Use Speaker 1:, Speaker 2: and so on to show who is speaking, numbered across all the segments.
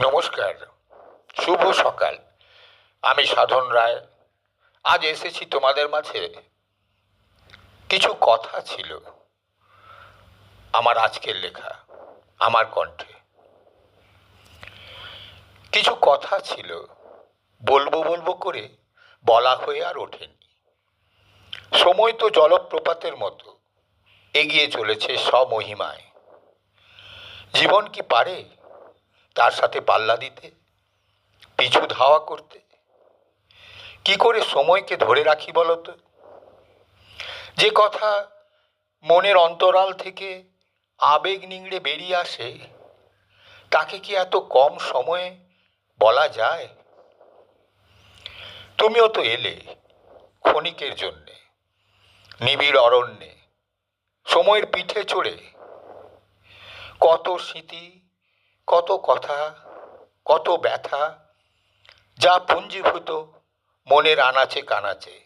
Speaker 1: নমস্কার, শুভ সকাল। আমি সাধন রায়। আজ এসেছি তোমাদের মাঝে। কিছু কথা ছিল আমার আজকের লেখা, আমার কণ্ঠে। কিছু কথা ছিল, বলব বলব করে বলা হয়ে আর ওঠেনি। সময় তো জলপ্রপাতের মতো, এগিয়ে চলেছে স্বমহিমায়। জীবন কি পারে? তার সাথে পাল্লা দিতে পিছু ধাওয়া করতে। কি করে সময়কে ধরে রাখি বলতো? যে কথা মনের অন্তরাল থেকে আবেগ নিংড়ে বেরিয়ে আসে, তাকে কি এত কম সময়ে বলা যায়? তুমিও তো এলে ক্ষণিকের জন্যে, নিবিড় অরণ্যে, সময়ের পিঠে চড়ে। কত স্মৃতি কত কথা, কত ব্যথা, যা পুঞ্জীভূত মনের আনাচে কানাচে,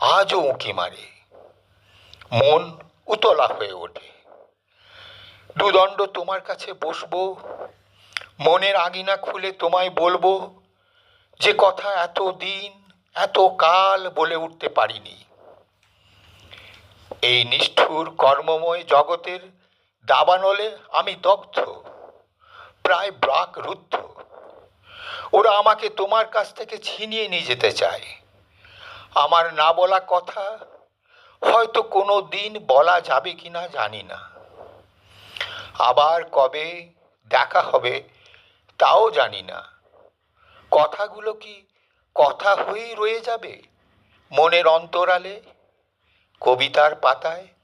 Speaker 1: আজও উঁকি মারে। মন উতলা হয়ে ওঠে। দুদণ্ড তোমার কাছে বসবো, মনের আগিনা খুলে তোমায় বলব যে কথা এত দিন এত কাল বলে উঠতে পারিনি। এই নিষ্ঠুর কর্মময় জগতের দাবানলে আমি দগ্ধ। প্রায় ব্রাক রুদ্ধ। ওরা আমাকে তোমার কাছ থেকে ছিনিয়ে নিয়ে যেতে চায়। আমার না বলা কথা হয়তো কোনো দিন বলা যাবে কি না জানি না। আবার কবে দেখা হবে তাও জানি না। কথাগুলো কি কথা হয়েই রয়ে যাবে মনের অন্তরালে? কবিতার পাতায়?